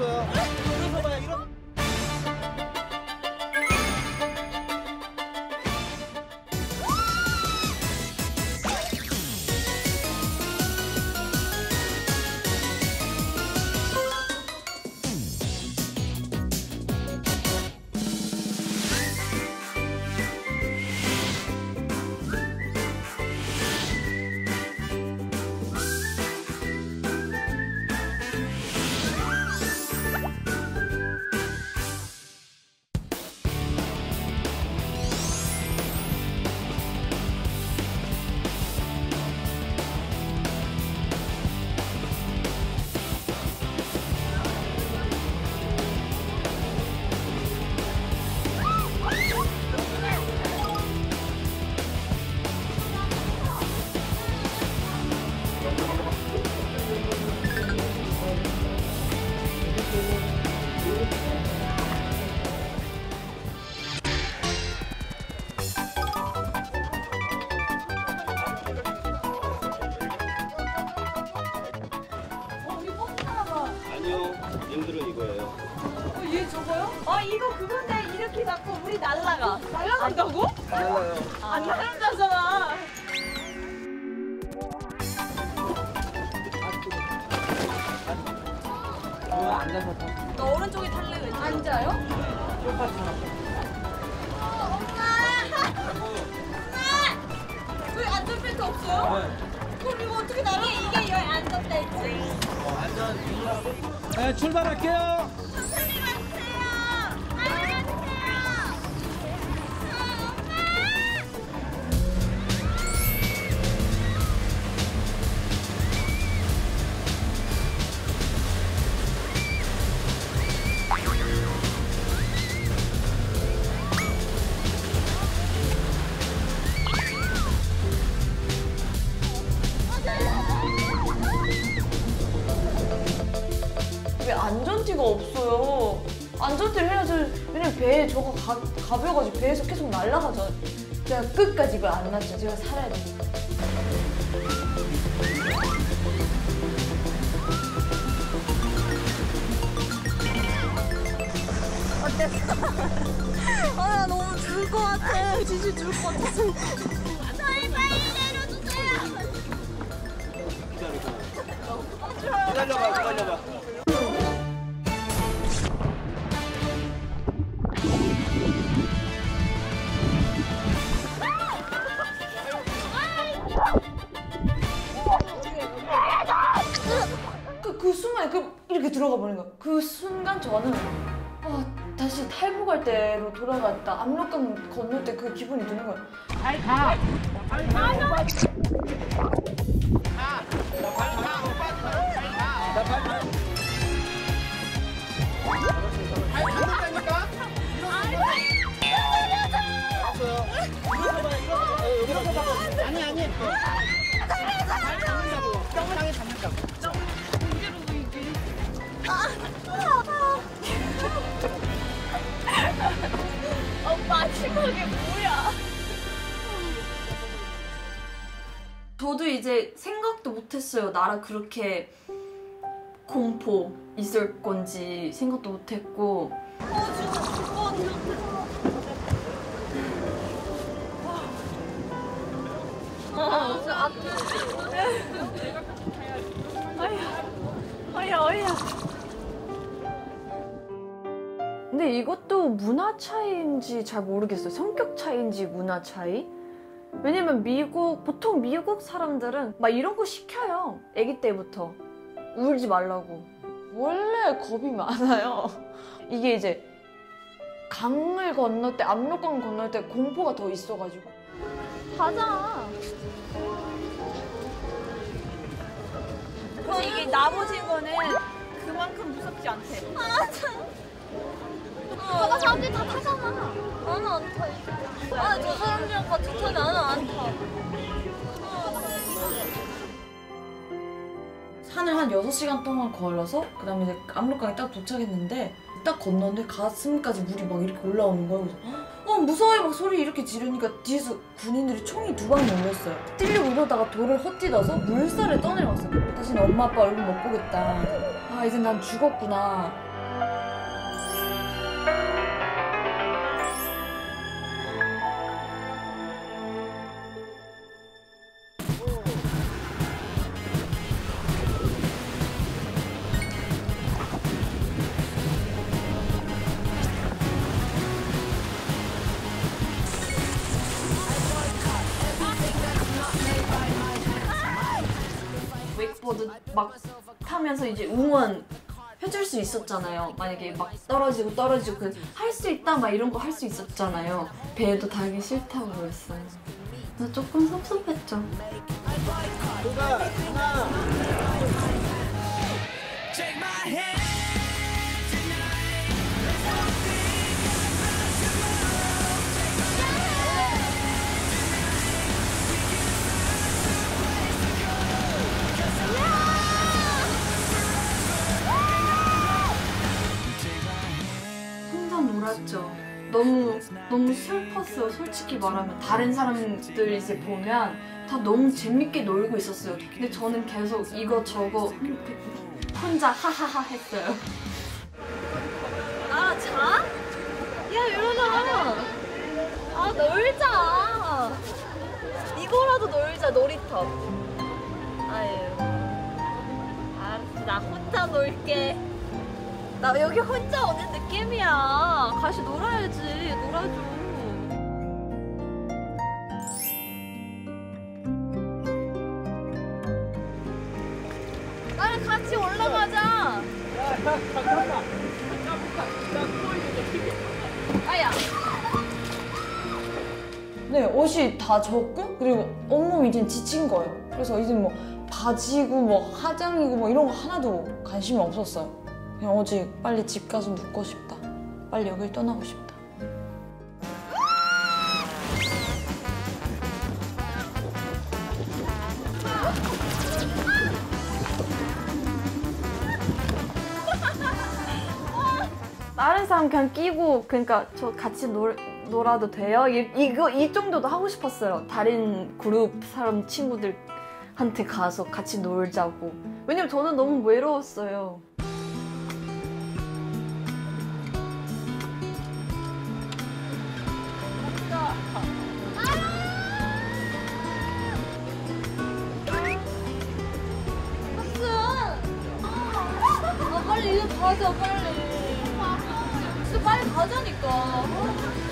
없 얘 저거요? 아 이거 그건데 이렇게 잡고 물이 날라가. 날라간다고? 달라요. 안 날아가잖아. 앉아서 너 오른쪽에 탈래 왼쪽? 앉아요? 어, 왜 안전벨트 없어요? 그럼 이거 어떻게 날아? 이게 이게 여기 안전벨트. 네, 출발할게요. 가, 가벼워가지고 배에서 계속 날아가죠. 제가 끝까지 이걸 안 놨죠. 제가 살아야 되니까. 아, 나 너무 죽을 것 같아. 진짜 죽을 것 같아. 저희 빨리 내려주세요. 기다려봐, 기다려봐. 그, 이렇게 들어가 버린 거야. 그 순간 저는 아, 다시 탈북할 때로 돌아갔다. 압록강 건널 때 그 기분이 드는 거야. 어, 저도 이제 생각도 못했어요. 나라 그렇게 공포 있을 건지 생각도 못했고. 근데 이것도 문화 차이인지 잘 모르겠어요. 성격 차이인지 문화 차이? 왜냐면 미국 보통 미국 사람들은 막 이런 거 시켜요. 아기 때부터 울지 말라고. 원래 겁이 많아요. 이게 이제 강을 건널 때 압록강 건널 때 공포가 더 있어가지고. 가자. 근데 이게 나머지 거는 그만큼 무섭지 않대. 아, 참. 봐봐, 사람들이 다 타잖아. 나는 안 타, 이제. 아, 저 사람들이랑 같이 타는데 나는 안 타. 산을 한 6시간 동안 걸어서 그 다음에 이제 압록강에 딱 도착했는데 딱 건너는데 가슴까지 물이 막 이렇게 올라오는 거예요. 그래서 어어 무서워요 막 소리 이렇게 지르니까 뒤에서 군인들이 총이 두방 몰렸어요 뛰려고 이러다가 돌을 헛디뎌서 물살에 떠내려왔어요 다시는 엄마 아빠 얼굴 못 보겠다 아 이제 난 죽었구나 웨이크보드 막 타면서 이제 응원 해줄 수 있었잖아요. 만약에 막 떨어지고 떨어지고 그할수 있다 막 이런 거 할 수 있었잖아요. 배에도 달기 싫다고 그랬어요. 나 조금 섭섭했죠. 혼자 놀 았죠. 너무 너무 슬펐어요. 솔직히 말하면 다른 사람들 이제 보면 다 너무 재밌게 놀고 있었어요. 근데 저는 계속 이거 저거 혼자 하하하 했어요. 아 자? 야 이러잖아. 아 놀자. 이거라도 놀자 놀이터. 아유. 알았어 나 혼자 놀게. 나 여기 혼자 오는 느낌이야. 같이 놀아야지. 놀아줘. 나랑 같이 올라가자. 아야. 네, 옷이 다 젖고 그리고 온몸이 이제 지친 거예요. 그래서 이제 뭐 바지고 뭐 화장이고 뭐 이런 거 하나도 관심이 없었어요. 그냥 오직 빨리 집 가서 눕고 싶다. 빨리 여길 떠나고 싶다. 다른 사람 그냥 끼고 그러니까 저 같이 놀, 놀아도 돼요? 이, 이거 이 정도도 하고 싶었어요. 다른 그룹 사람 친구들한테 가서 같이 놀자고. 왜냐면 저는 너무 외로웠어요. 가자 빨리. 진짜 빨리 가자니까. 어?